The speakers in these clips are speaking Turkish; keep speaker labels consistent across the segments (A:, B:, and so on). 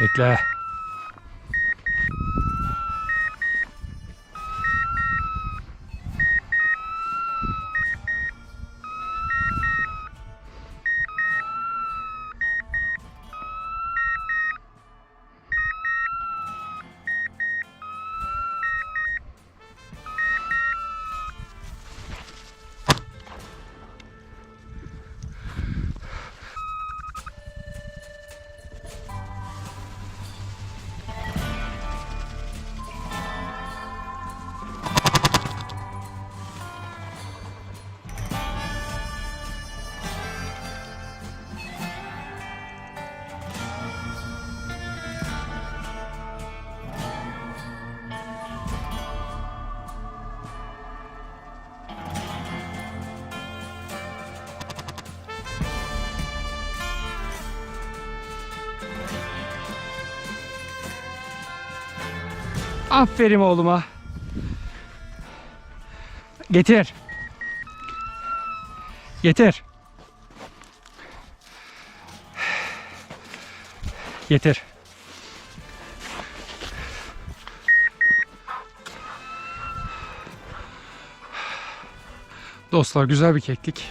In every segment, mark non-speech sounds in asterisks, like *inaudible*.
A: Bekle. Aferin oğluma. Getir. Getir. Getir. Dostlar güzel bir keklik.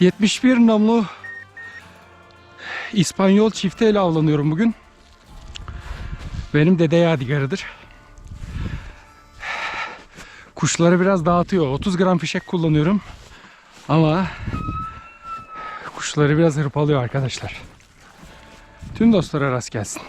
A: 71 namlu İspanyol çifteyle avlanıyorum bugün. Benim dede yadigarıdır. Kuşları biraz dağıtıyor. 30 gram fişek kullanıyorum. Ama kuşları biraz hırpalıyor arkadaşlar. Tüm dostlara rast gelsin.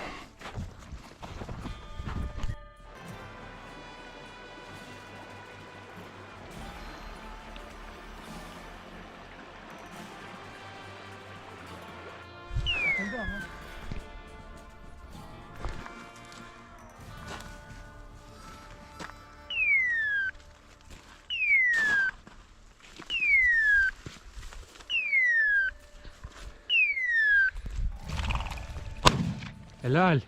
A: Helal.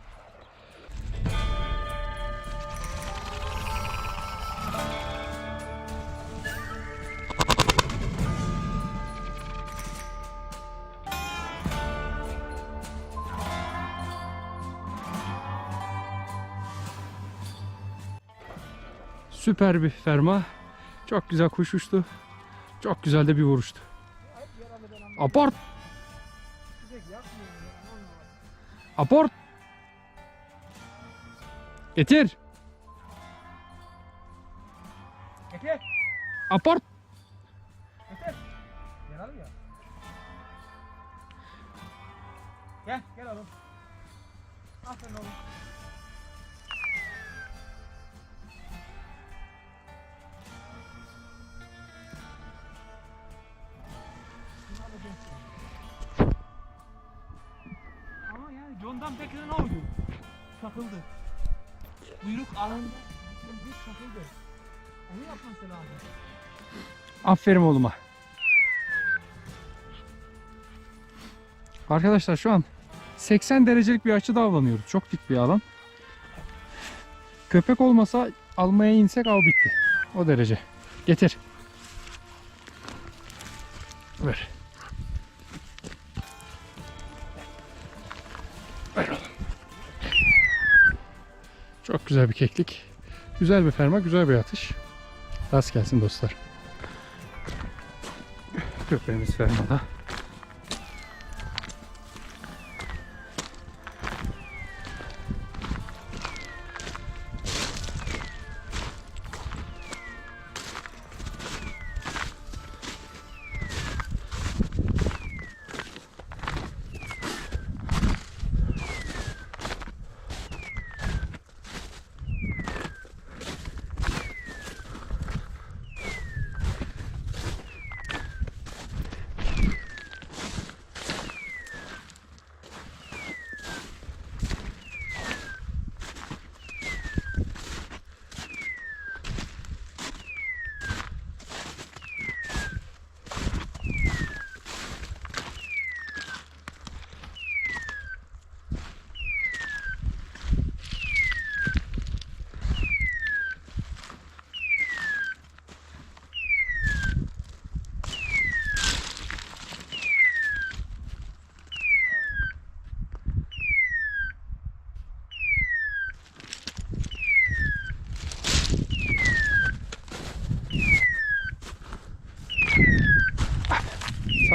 A: Süper bir ferma. Çok güzel kuş uçtu. Çok güzel de bir vuruştu. Aport. Aport. Getir.
B: Getir.
A: Aport.
B: Getir. Gel abi ya. Gel, gel oğlum. Aferin oğlum. Ama yani John'dan Becker'ın ne oldu? Buyruk alındı. Bir çakıldı. Onu yapması lazım.
A: Aferin oğluma. Arkadaşlar şu an 80 derecelik bir açıda avlanıyoruz. Çok dik bir alan. Köpek olmasa almaya insek av bitti. O derece. Getir. Ver güzel bir keklik. Güzel bir ferma, güzel bir atış. Rast gelsin dostlar. Köpeğimiz fermada.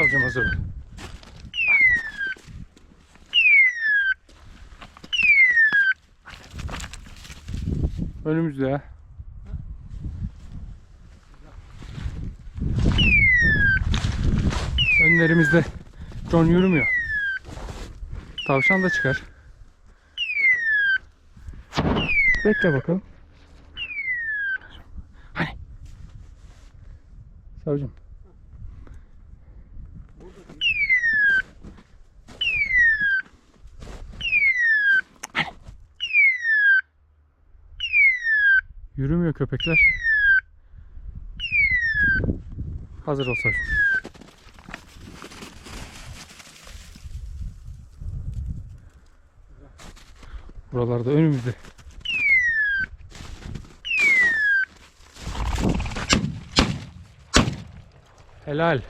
A: Savcım hazır. Önümüzde. Önlerimizde John yürümüyor. Tavşan da çıkar. Bekle bakalım. Hani? Savcım. Yürümüyor köpekler. Hazır ol savcım. Buralarda önümüzde. Helal.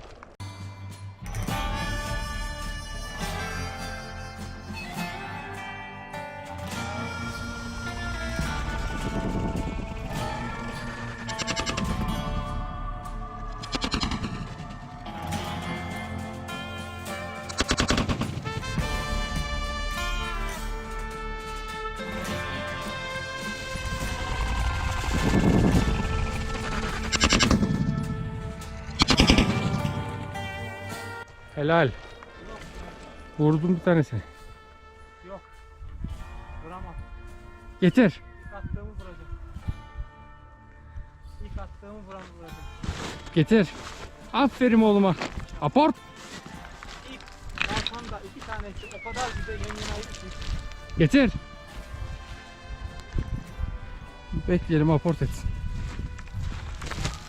A: Vurdum bir tanesini.
B: Yok. Vuramam.
A: Getir.
B: İlk attığımı vuracağım. İlk attığımı vuran vuracağım.
A: Getir. Aferin oğluma. Aport.
B: İlk da iki tanesi o kadar güzel yan ki.
A: Getir. Bekleyelim aport etsin.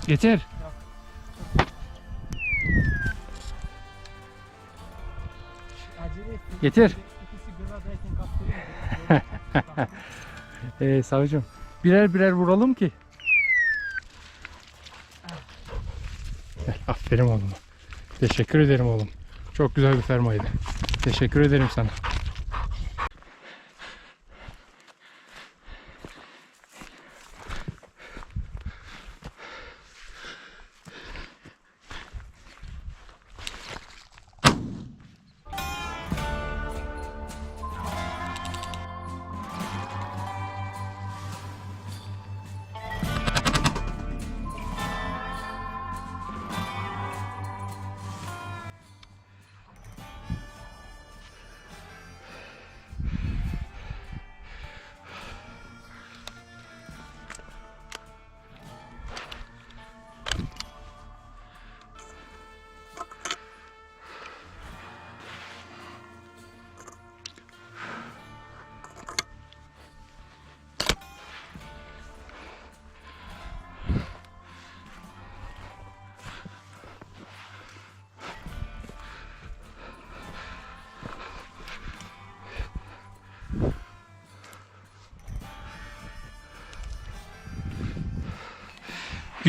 A: Getir. Getir. *laughs* Ee, savcım birer birer vuralım ki. Aferin oğlum. Teşekkür ederim oğlum. Çok güzel bir fermaydı. Teşekkür ederim sana.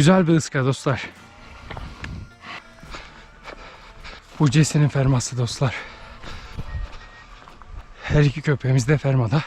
A: Güzel bir ıska dostlar. Bu Jesse'nin ferması dostlar. Her iki köpeğimiz de fermada.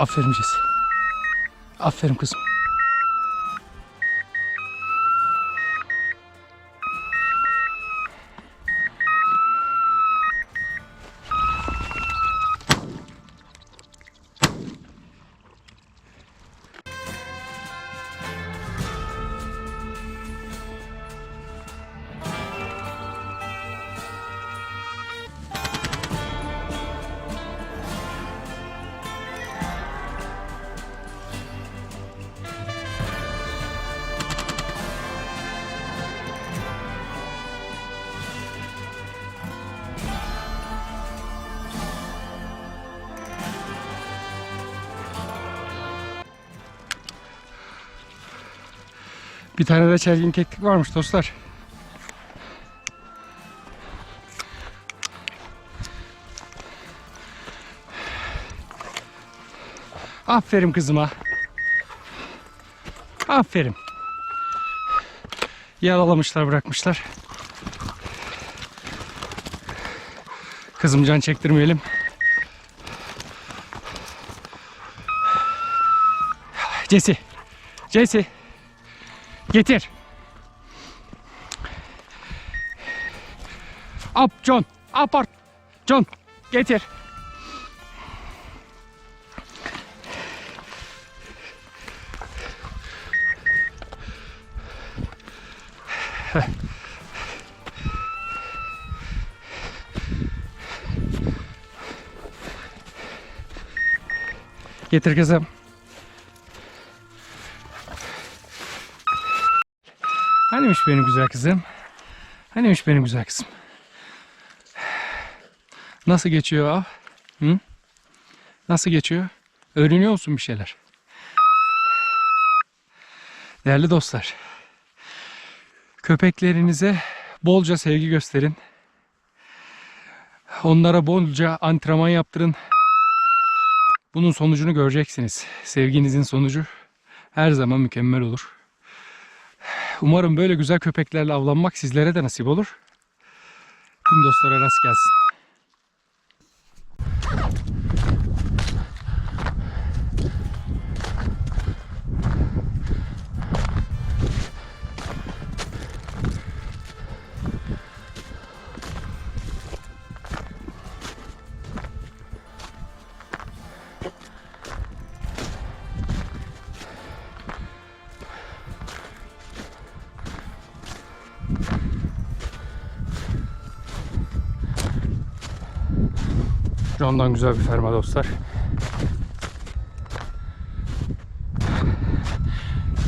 A: Aferin Jesse. Aferin kızım. Bir tane de çergin keklik varmış dostlar. Aferin kızıma. Aferin. Yaralamışlar bırakmışlar. Kızım can çektirmeyelim. Jesse. Jesse. Getir. Up John. Apart. John. Getir. Getir kızım. Hanimiş benim güzel kızım? Hanimiş benim güzel kızım? Nasıl geçiyor av? Hı? Nasıl geçiyor? Öğreniyor musun bir şeyler? Değerli dostlar. Köpeklerinize bolca sevgi gösterin. Onlara bolca antrenman yaptırın. Bunun sonucunu göreceksiniz. Sevginizin sonucu her zaman mükemmel olur. Umarım böyle güzel köpeklerle avlanmak sizlere de nasip olur. Tüm dostlara rast gelsin. John'dan güzel bir ferma dostlar.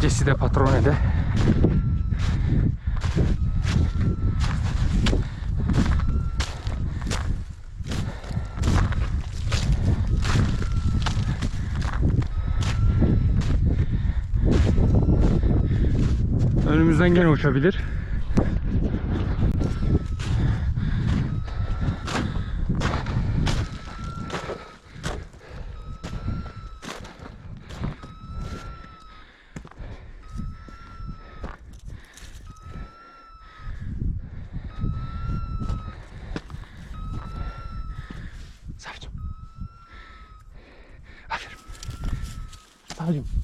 A: Jesse de Patronede. Önümüzden gene uçabilir. Savcım.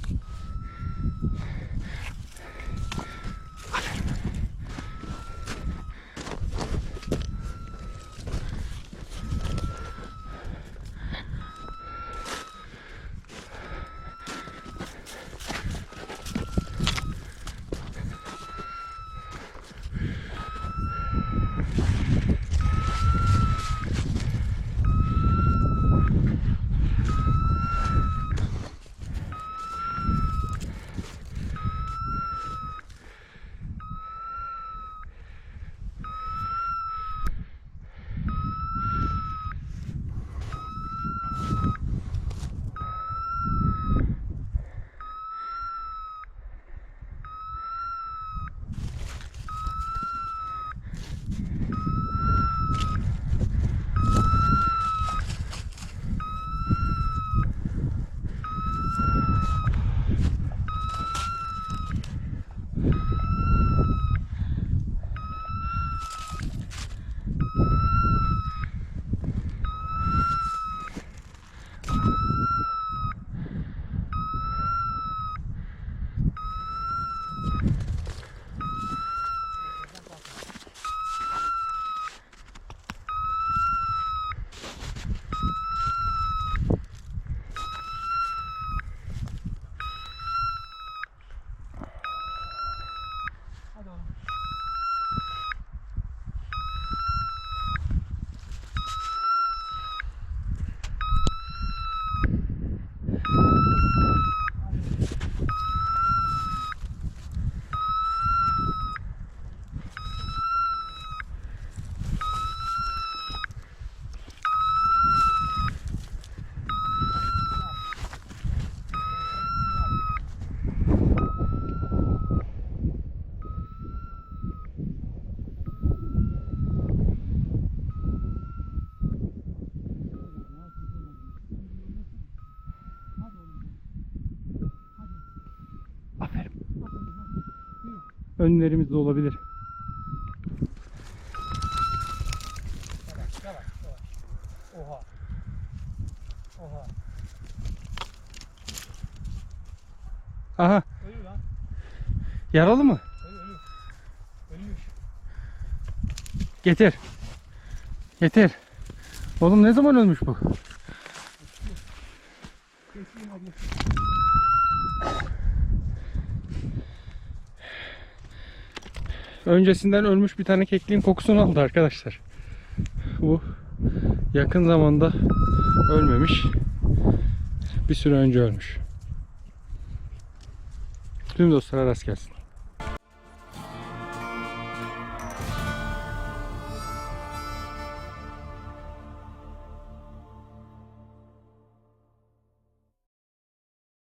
A: Önlerimizde olabilir.
B: Yavaş yavaş yavaş. Oha.
A: Aha
B: Ölü lan.
A: yaralı mı?
B: Ölü ölü. Ölmüş.
A: Getir. Getir. Oğlum ne zaman ölmüş bu?
B: Keseyim hadi.
A: Öncesinden ölmüş bir tane kekliğin kokusunu aldı arkadaşlar. Bu yakın zamanda ölmemiş. Bir süre önce ölmüş. Tüm dostlara rast gelsin.